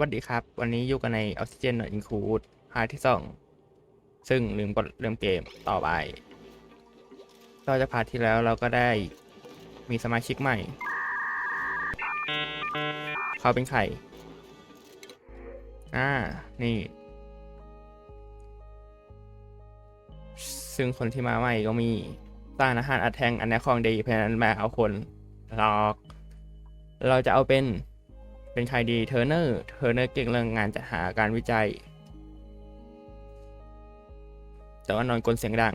วัสดีครับ วันนี้อยู่กันใน Oxygen Not Include พาร์ทที่สองซึ่งลืมกดเริ่มเกมต่อไปต่อจากพาร์ทที่แล้วเราก็ได้มีสมาชิกใหม่ เขาเป็นใคร อ่า นี่ ซึ่งคนที่มาใหม่ก็มีสร้างอาหารอัดแทงอันนี้ของดีเพนั้นมาเอาคนหลอก เราจะเอาเป็น เป็นใครดีเทอร์เนอร์เทอร์เนอร์เก่งเรื่องงานจัดหาการวิจัย แต่ว่านอนกลนเสียงดัง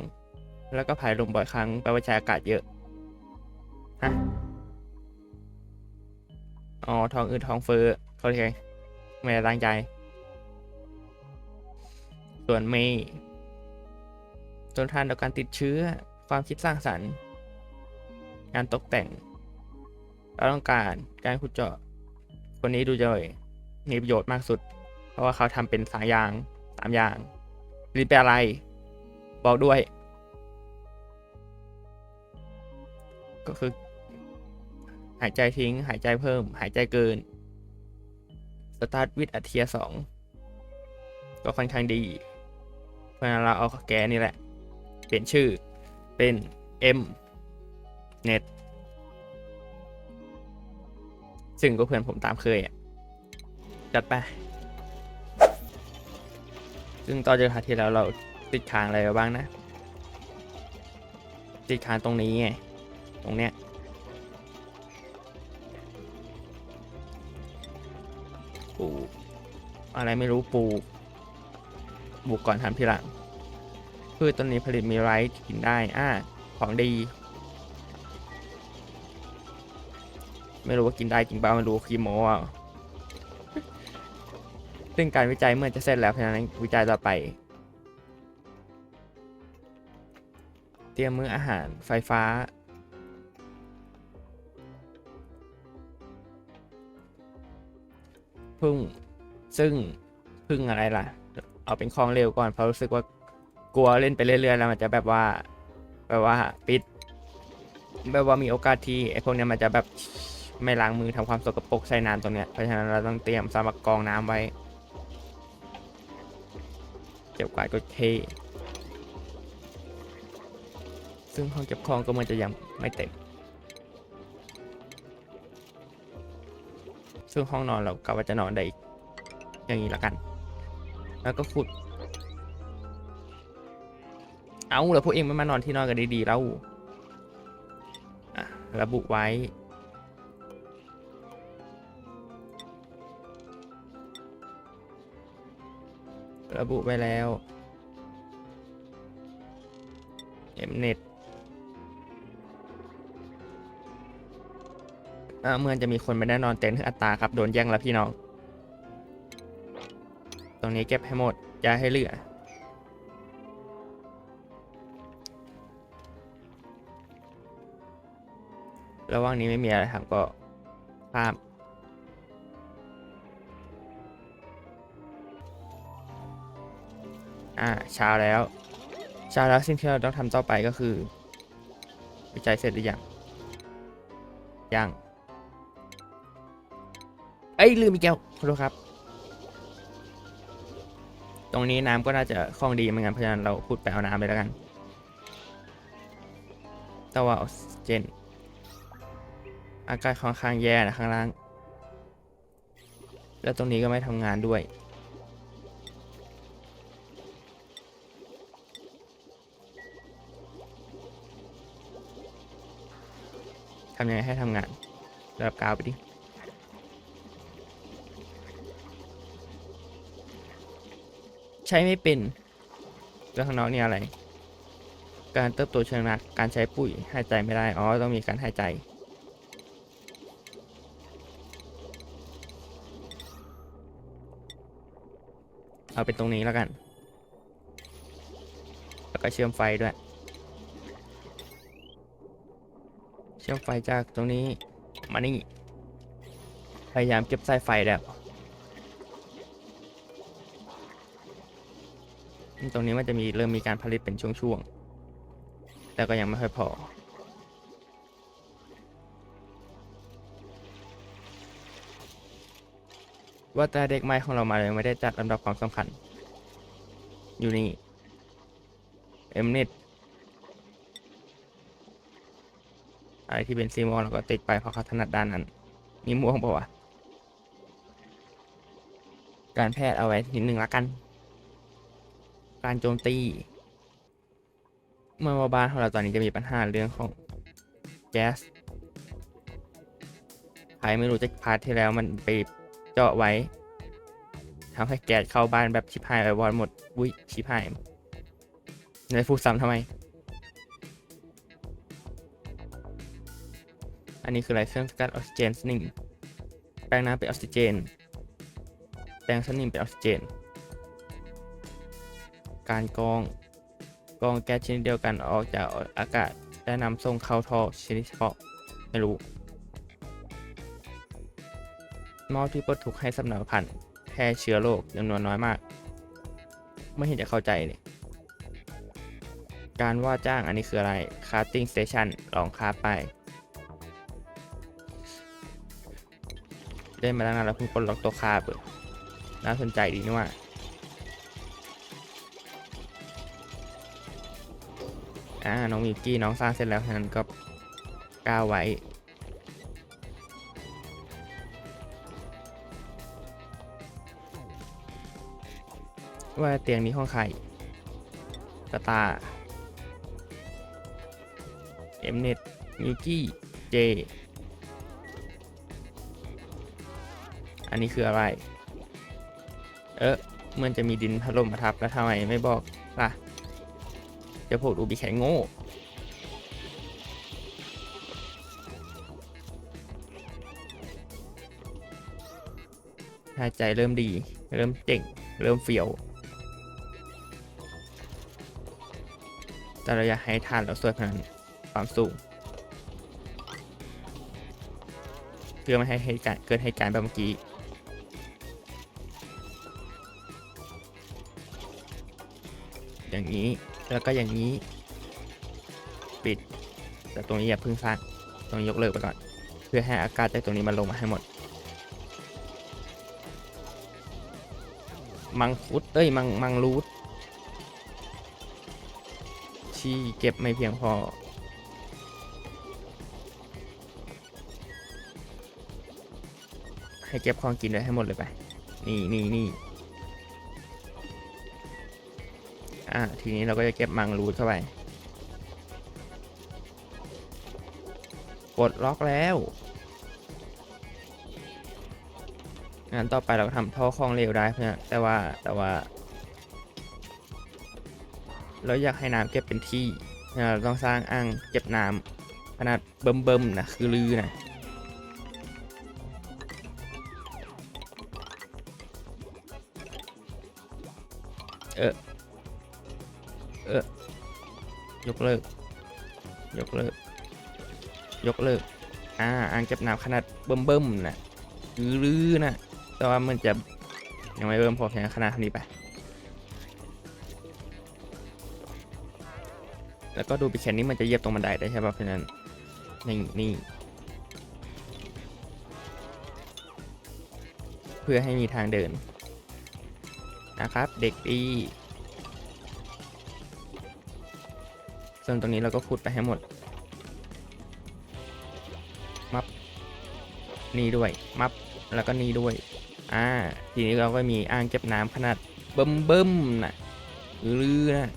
แล้วก็ผายลมบ่อยครั้งแปลว่าใช้อากาศเยอะฮะอ๋อทองอืดทองเฟ้อเขาเรียกไงไม่ได้ตั้งใจ ส่วนเมย์ทนทานต่อการติดเชื้อความคิดสร้างสรรค์ งานตกแต่งเราต้องการการขุดเจาะ คนนี้ดูเจะมีประโยชน์มากสุด เพราะว่าเขาทำเป็นสายยางสามอย่างรีบไปอะไร บอกด้วย ก็คือ หายใจทิ้ง หายใจเพิ่ม หายใจเกินสตาร์ทวิดอัเทียสองก็ค่อนข้างดี เพราะฉะนั้นเราเอาแกนี่แหละ เปลี่ยนชื่อเป็น M Net ซึ่งก็เพื่อนผมตามเคยอะ จัดไป ซึ่งตอนเจอพาที่แล้วเราติดค้างอะไรบ้างนะ ติดค้างตรงนี้ไง ตรงเนี้ยปลูกอะไรไม่รู้ปลูกปลูกก่อนทำทีหลังพืชต้นนี้ผลิตมีไรท์กินได้ อ่า ของดี ไม่รู้ว่ากินได้จริงเปล่าไม่รู้คีโมอะซึ่งการวิจัยเมื่อจะเสร็จแล้วเพราะฉะนั้นวิจัยต่อไป เตรียมมื้ออาหารไฟฟ้า พึ่งซึ่งพึ่งอะไรล่ะ เอาเป็นคลองเร็วก่อนเพราะรู้สึกว่ากลัวเล่นไปเรื่อยๆแล้วมันจะแบบว่าแบบว่าปิดแบบว่ามีโอกาสที่ไอ้พวกเนี้ยมันจะแบบ ไม่ล้างมือทำความสกปรกใส่น้ำตรงเนี้ยเพราะฉะนั้นเราต้องเตรียมสำหรับกองน้ำไว้เก็บกวาดก็เทซึ่งห้องเก็บของก็มันจะยังไม่เต็มซึ่งห้องนอนเรากะว่าจะนอนได้อีกอย่างนี้ละกัน แล้วก็ขุด เอาแล้วพวกเองไม่มานอนที่นอนกันดีๆแล้วระบุไว้ ระบุไว้แล้ว Mnet อ่าเมื่อจะมีคนไม่ได้นอนเต็นท์อัตราครับ โดนแย่งแล้วพี่น้อง ตรงนี้เก็บให้หมดอย่าให้เหลือระหว่างนี้ไม่มีอะไรทำก็ภาพ อ่าเช้าแล้วเช้าแล้วสิ่งที่เราต้องทำต่อไปก็คือ วิจัยเสร็จหรือยังยังเอ้ยลืมอีกแก้วขอโทษครับ ตรงนี้น้ำก็น่าจะคล่องดีเหมือนกันเพราะฉะนั้นเราพูดไปเอาน้ำเลยแล้วกันแต่ว่าออกซิเจนอากาศค่อนข้างแย่นะข้างล่าง แล้วตรงนี้ก็ไม่ทำงานด้วยำยังไงให้ทำงานระดับกาวไปดิใช้ไม่เป็นแล้วข้างนอกนี่อะไร การเติบโตเชิงนัก การใช้ปุ๋ยหายใจไม่ได้ อ๋อ ต้องมีการหายใจ เอาเป็นตรงนี้แล้วกัน แล้วก็เชื่อมไฟด้วย เชื่อมไฟจากตรงนี้มานี่ พยายามเก็บสายไฟแล้ว ตรงนี้มันจะมีเริ่มมีการผลิตเป็นช่วงๆ แต่ก็ยังไม่ค่อยพอ ว่าแต่เด็กใหม่ของเรามายังไม่ได้จัดลำดับความสำคัญ อยู่นี่ เอ็มเน็ต อะไรที่เป็นซีมอลเราก็ติดไปเพราะเขาถนัดด้านนั้นมีม่วงปล่าวะการแพทย์เอาไว้นิดหนึ่งละกัน การโจมตี เมื่อว่าบ้านของเราตอนนี้จะมีปัญหาเรื่องของแก๊สใครไม่รู้จะพาร์ทที่แล้วมันไปเจาะไว้ทำให้แก๊สเข้าบ้านแบบชิบหายไปวอดหมดวุ้ยชิบหายในฟูซ้ำทำไม นนี้คืออะไรเครื่องสกัดออกซิเจนสนิมแปลงน้ำเป็นออกซิเจน แปลงสนิมเป็นออกซิเจน การกรองกรองแก๊สชนิดเดียวกันออกจากอากาศและนำส่งเข้าท่อชนิดเฉพาะไม่รู้มอที่ปลดทุกให้สำนักพันธ์แพร่เชื้อโรคจำนวนน้อยมาก ไม่เห็นจะเข้าใจเลยการว่าจ้างอันนี้คืออะไร Crafting Station ลองคาไป ได้มาตั้งนานแล้วเพิ่งปลดล็อกตัวคาบเออน่าสนใจดีนี่ว่าอ่าน้องมิวกี้น้องสร้างเสร็จแล้วฉะนั้นก็ก้าวไว้ว่าเตียงนี้ห้องใครกระตา เอ็มเน็ตมิวกี้ เจ อันนี้คืออะไร เออมันจะมีดินถล่มมาทับแล้วทำไมไม่บอกล่ะเดี๋ยวพวกดูบีแข็งโง่หายใจเริ่มดี เริ่มเจ๋ง เริ่มเฟียว แต่เราอยากให้ทานเราสวยขนาดนั้ความสูง เพื่อไม่ให้เหตุการณ์เกิดเหตุการณ์แบบเมื่อกี้ อย่างนี้ แล้วก็อย่างนี้ ปิด แต่ตรงนี้อย่าเพึ่งสร้างตรงนี้ยกเลิกไปก่อน เพื่อให้อากาศจากตรงนี้มันลงมาให้หมด มังคุดเอ้ย มัง มังรูดที่เก็บไม่เพียงพอให้เก็บของกินไว้ให้หมดเลยไป นี่นี่นี่ อะทีนี้เราก็จะเก็บมังรูดเข้าไป กดล็อกแล้ว งานต่อไปเราก็ทำท่อคลองเร็วได้เพื่อนแต่ว่าแต่ว่า เราอยากให้น้ำเก็บเป็นที่เราต้องสร้างอ่างเก็บน้ำขนาดเบิ่มๆนะคือลือนะเออ ยกเลิก ยกเลิก ยกเลิก อ่า อ่างเก็บน้ำขนาดเบิ่มๆนะคือลือนะ แต่ว่ามันจะยังไม่เบิ่มพอแค่ขนาดเท่านี้ไป แล้วก็ดูไปแคนนี้มันจะเยียบตรงบันไดได้ใช่ป่ะเพราะฉะนั้น นี่นี่ เพื่อให้มีทางเดินนะครับ เด็กดี ส่วนตรงนี้เราก็ขุดไปให้หมด มับ นี่ด้วย มับ แล้วก็นี่ด้วย อ่า ทีนี้เราก็มีอ่างเก็บน้ำขนาดเบิ่มเบิ่มนะหรือนะ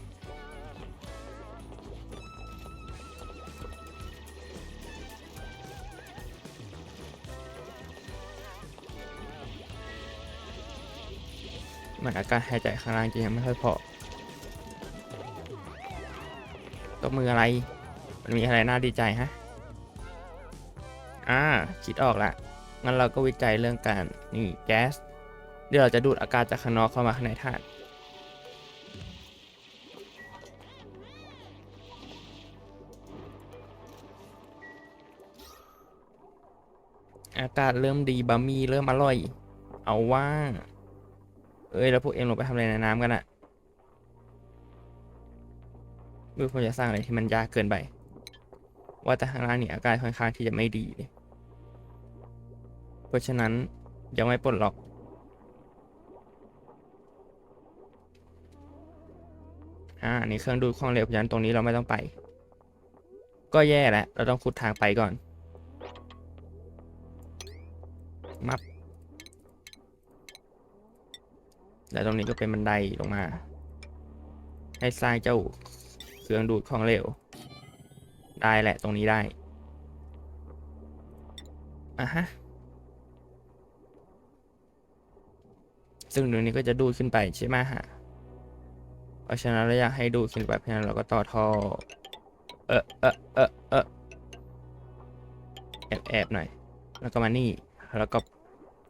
เหมือนอาการหายใจข้างล่างจะยังไม่ค่อยพอ บมืออะไร มันมีอะไรน่าดีใจฮะ อ่า คิดออกละ งั้นเราก็วิจัยเรื่องการนี่แก๊ส เดี๋ยวเราจะดูดอากาศจากข้างนอกเข้ามาข้างในธาตุอากาศเริ่มดีบะหมี่เริ่มอร่อย เอาว่า เอ้ย แล้วพวกเอ็มลงไปทำอะไรในน้ำกันอะ ไม่ควรจะสร้างอะไรที่มันยากเกินไป ว่าแต่ทางร้านเนี่ยอาการค่อนข้างที่จะไม่ดี เพราะฉะนั้นยังไม่ปลดล็อก อ่าในเครื่องดูดความเร็วยันตรงนี้เราไม่ต้องไป ก็แย่แล้ว เราต้องขุดทางไปก่อน มับ แล้วตรงนี้ก็เป็นบันไดลงมา ให้สร้างเจ้า เครื่องดูดของเหลว ได้แหละตรงนี้ได้อะฮะ ซึ่งตรงนี้ก็จะดูดขึ้นไปใช่ไหมฮะ เพราะฉะนั้นเราอยากให้ดูดขึ้นไปเพราะฉะนั้นเราก็ต่อท่อ เออเออเออเออแอบแอบหน่อย แล้วก็มานี่ แล้วก็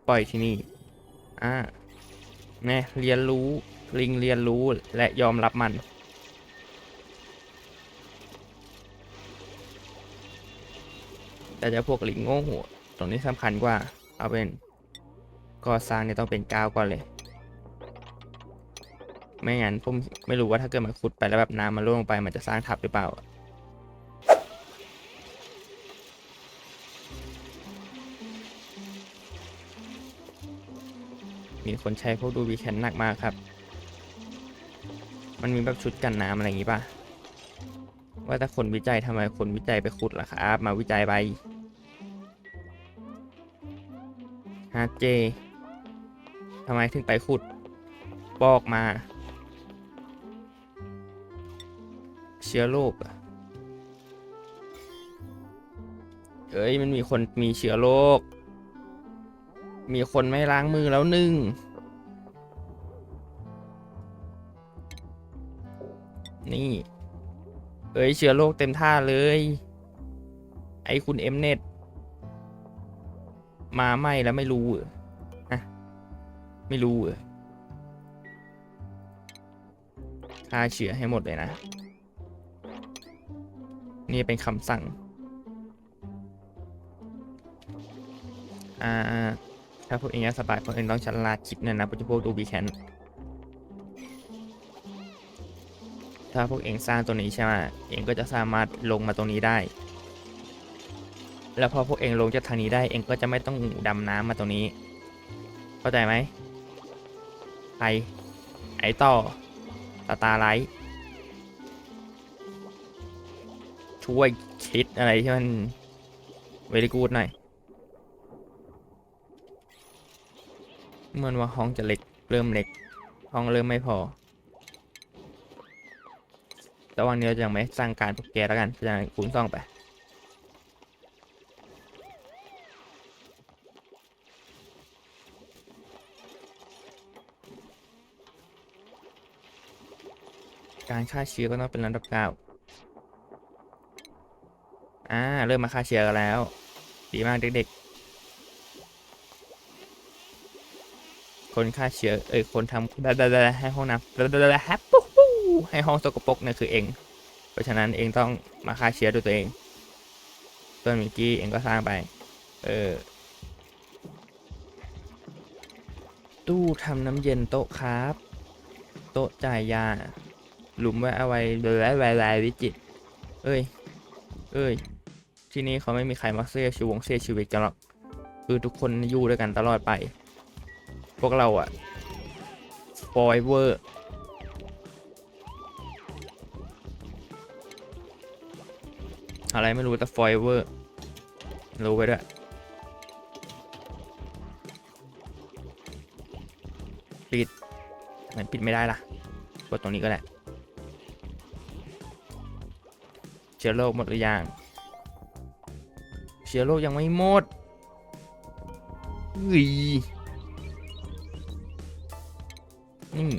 ปล่อยที่นี่ อ่าแน่เรียนรู้ ลิงเรียนรู้และยอมรับมัน แต่จะพวกลิงโง่หัวตรงนี้สำคัญกว่า เอาเป็นก่อสร้างเนี่ยต้องเป็นกาวก่อนเลย ไม่งั้นผมไม่รู้ว่าถ้าเกิดมันขุดไปแล้วแบบน้ำมันร่วงลงไปมันจะสร้างทับหรือเปล่ามีคนใช้พวกดูวีแคนหนักมากครับ มันมีแบบชุดกันน้ำอะไรอย่างงี้ป่ะ ว่าแต่คนวิจัยทำไมคนวิจัยไปขุดล่ะครับ มาวิจัยไป ฮาเจทำไมถึงไปขุดบอกมา เชื้อโรคเอ้ยมันมีคนมีเชื้อโรค มีคนไม่ล้างมือแล้วหนึ่งนี่ เอ้ยเชื้อโรคเต็มท่าเลย ไอ้คุณเอ็มเน็ต มาไม่แล้วไม่รู้เหรอฮะไม่รู้เหรอฆ่าเชื้อให้หมดเลยนะ นี่เป็นคำสั่ง อ่า ถ้าพวกเองอยากสบายพวกเองต้องฉลาดคิดนะนะพวกพวกดูบีแคนถ้าพวกเองสร้างตัวนี้ใช่ไหมเองก็จะสามารถลงมาตรงนี้ได้ แล้วพอพวกเองลงจากทางนี้ได้เองก็จะไม่ต้องดำน้ำมาตรงนี้ เข้าใจไหมใครไอต่อตาร์ไลท์ช่วยคิดอะไรที่มันเวลีกูดหน่อยเหมือนว่าห้องจะเล็กเริ่มเล็ก ห้องเริ่มไม่พอแต่วันนี้เราจะยังไม่สร้างการพวกแกแล้วกันจะคูณซ่องไป การฆ่าเชื้อก็ต้องเป็นระดับเก้าอ่า เริ่มมาฆ่าเชื้อกันแล้ว ดีมากเด็กๆ คนฆ่าเชื้อ เอ้ย คนทำดาดาดาให้ห้องน้ำดาดาดาแฮปปุ๊บให้ห้องสกปรกเนี่ยคือเอง เพราะฉะนั้นเองต้องมาฆ่าเชื้อด้วยตัวเองส่วนเมิกกี้เองก็สร้างไป เออ ตู้ทำน้ำเย็นโต๊ะครับ โต๊ะจ่ายยา หลุมไว้เอาไว้เลยไว้ไววิจิต เอ้ย เอ้ย ที่นี่เขาไม่มีใครมาเสียชีวงเสียชีวิตกันหรอก คือทุกคนอยู่ด้วยกันตลอดไป พวกเราอะ forever อะไรไม่รู้แต่ forever รู้ไว้ด้วยปิดมันปิดไม่ได้ล่ะ กดตรงนี้ก็ได้เชื้อโรคหมดหรือยัง เชื้อโรคยังไม่หมดอุ้ยนี่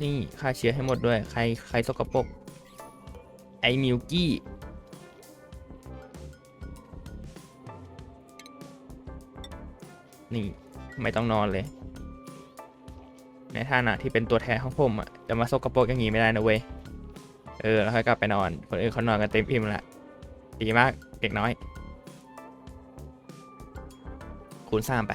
นี่ฆ่าเชื้อให้หมดด้วย ใคร ใครสกปรก ไอมิวกี้ นี่ ไม่ต้องนอนเลย ในฐานะที่เป็นตัวแทนของผมอะจะมาสกปรกอย่างนี้ไม่ได้นะเว้ย เออ แล้วค่อยกลับไปนอน คนอื่นเขานอนกันเต็มอิ่มละดีมาก เด็กน้อย คูณสามไป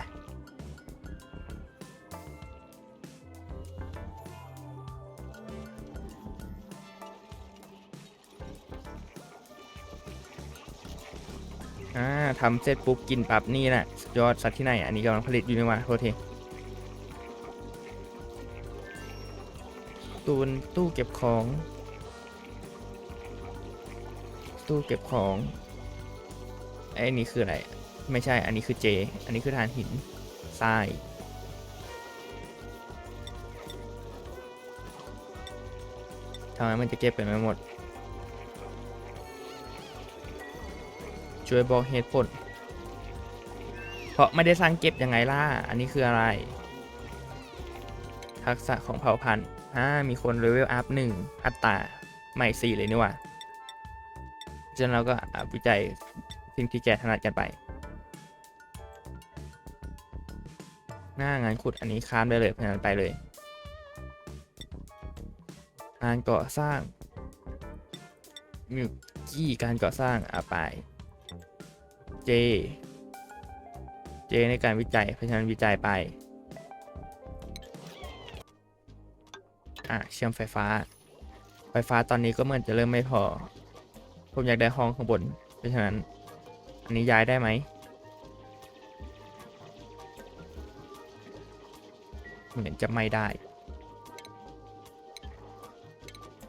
อ่าทำเสร็จปุ๊บกินปั๊บนี่แหละสุดยอดสัตว์ที่ไหน อันนี้กำลังผลิตอยู่นี่มาโทษทีตูนตู้เก็บของ ตู้เก็บของไอ้นี่คืออะไร ไม่ใช่ อันนี้คือเจ อันนี้คือฐานหินทราย ทำไมมันจะเก็บไปไม่หมด ช่วยบอกเหตุผล เพราะไม่ได้สร้างเก็บยังไงล่ะ อันนี้คืออะไร ทักษะของเผ่าพันธุ์อ่ามีคนเลเวลอัพหนึ่งอัตราใหม่สี่เลยนี่ว่า ฉะนั้นเราก็วิจัยสิ่งที่แกถนัดกันไป หน้างานขุดอันนี้ค้านไปเลยเพราะนั้นไปเลย งานก่อสร้างมิวกี้การก่อสร้างอะไป J J ในการวิจัย เพราะฉะนั้นวิจัยไป อะเชื่อมไฟฟ้า ไฟฟ้าตอนนี้ก็เหมือนจะเริ่มไม่พอ ผมอยากได้ห้องข้างบน เพราะฉะนั้น อันนี้ย้ายได้ไหม เหมือนจะไม่ได้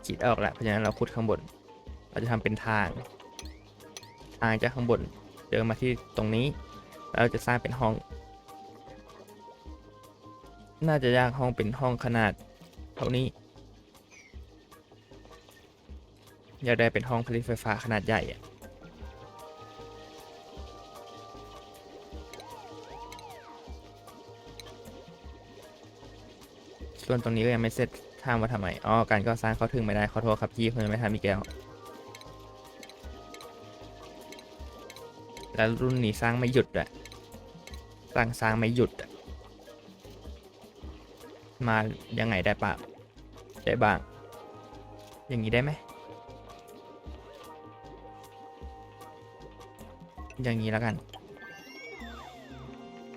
คิดออกแล้วเพราะฉะนั้นเราขุดข้างบน เราจะทำเป็นทาง ทางจากข้างบนเดินมาที่ตรงนี้ เราจะสร้างเป็นห้อง น่าจะยากห้องเป็นห้องขนาดเท่านี้ อยากได้เป็นห้องผลิตไฟฟ้าขนาดใหญ่อะส่วนตรงนี้ก็ยังไม่เสร็จถามว่าทำไมอ๋อการก็สร้างเขาถึงไม่ได้ขอโทษครับพี่เพิ่งไม่ทำอีกแล้วแล้วรุ่นนี้สร้างไม่หยุดอะสร้างสร้างไม่หยุดอะมายังไงได้ปะได้บ้าง อย่างนี้ได้ไหม อย่างนี้แล้วกัน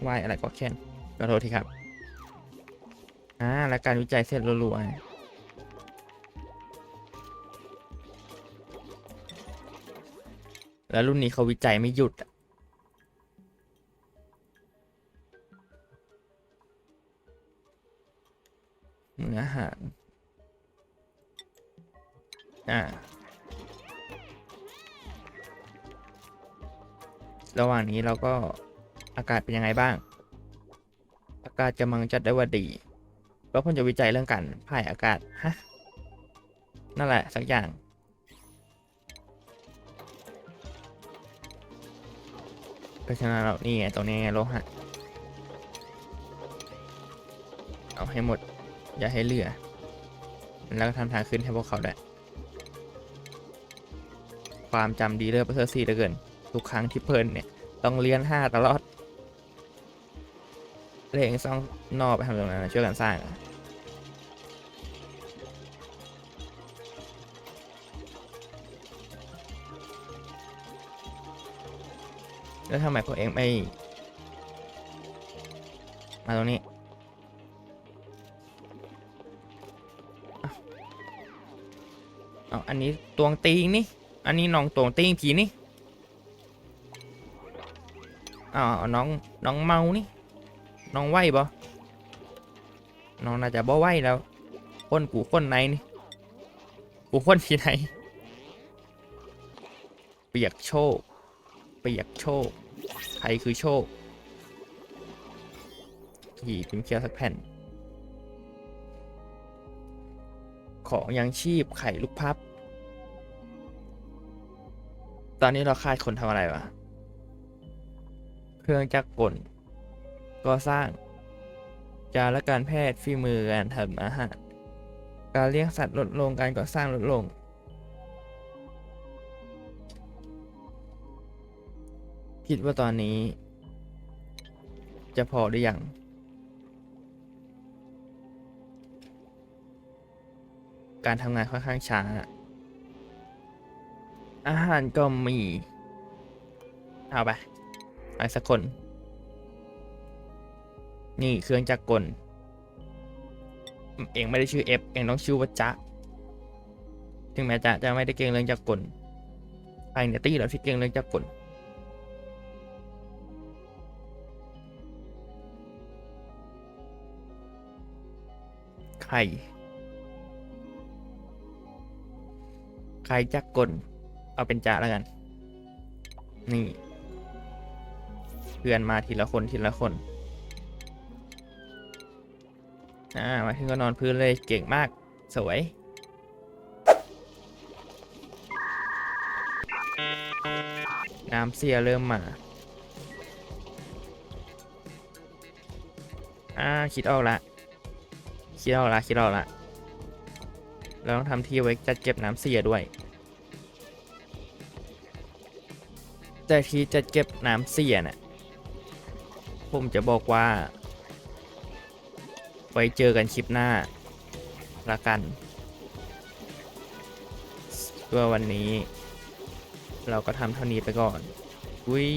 วายอะไรก็แค่นขอโทษทีครับ อ่า และการวิจัยเสร็จรัวๆ แล้วรุ่นนี้เขาวิจัยไม่หยุดอะ ระหว่างนี้เราก็อากาศเป็นยังไงบ้าง อากาศกำลังจัดได้ว่าดี แล้วผมจะวิจัยเรื่องการพ่ายอากาศฮะนั่นแหละสักอย่าง เพราะฉะนั้นเรานี่ตรงนี้โลหะเอาให้หมด อย่าให้เหลือ แล้วก็ทำทางขึ้นให้พวกเขาได้ความจำดีเลิศประเสริฐสีเหลือเกิน ทุกครั้งที่เพลินเนี่ย ต้องเรียนห้าตลอดเลงซ่องนอกไปทำตรงนั้นช่วยกันสร้างแล้วทำไมพวกเองไม่มาตรงนี้เอาอันนี้ตวงตีงนี่ อันนี้น้องตวงตีงผีนี่ อ้าน้องน้องเมานี่ น้องไหวบ่น้องน่าจะบ่ไหวแล้วคนกูคนไหนนี่กูคนที่ไหนเปียกโชคเปียกโชคใครคือโชคขี่พิมพ์เคียวสักแผ่น ของยังชีพไข่ลูกพับ ตอนนี้เราคาดคนทำอะไรวะ เครื่องจักรกลก่อสร้าง จาและการแพทย์ฝีมือการทำอาหาร การเลี้ยงสัตว์ลดลงการก่อสร้างลดลง คิดว่าตอนนี้ จะพอหรือยังการทำงานค่อนข้างช้า อาหารก็มี เอาไป ไปสักคน นี่เครื่องจักรกล เองไม่ได้ชื่อเอฟเองต้องชื่อว่าจ๊ะถึงแม้จะจะไม่ได้เก่งเรื่องจักรกลไอเนี่ยตี้เราที่เก่งเรื่องจักรกลไข่รจะกดเอาเป็นจ่าแล้วกัน นี่ พื่อนมาทีละคนทีละคนอ่ามาถึงก็นอนพื้นเลยเก่งมากสวยน้ำเสียเริ่มมาอ่าคิดออกละคิดออกละคิดออกละเราต้องทำที่ไว้จัดเก็บน้ำเสียด้วยแต่ที่จัดเก็บน้ำเสียน่ะ ผมจะบอกว่า ไว้เจอกันคลิปหน้าละกันเพื่อวันนี้ เราก็ทำเท่านี้ไปก่อน อุ้ย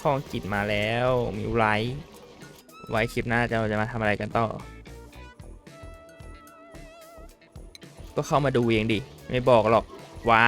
ข้องกิจมาแล้วมิวไลท์ไว้คลิปหน้าเราจะมาทำอะไรกันต่อ ก็เข้ามาดูเองดิ ไม่บอกหรอกไว้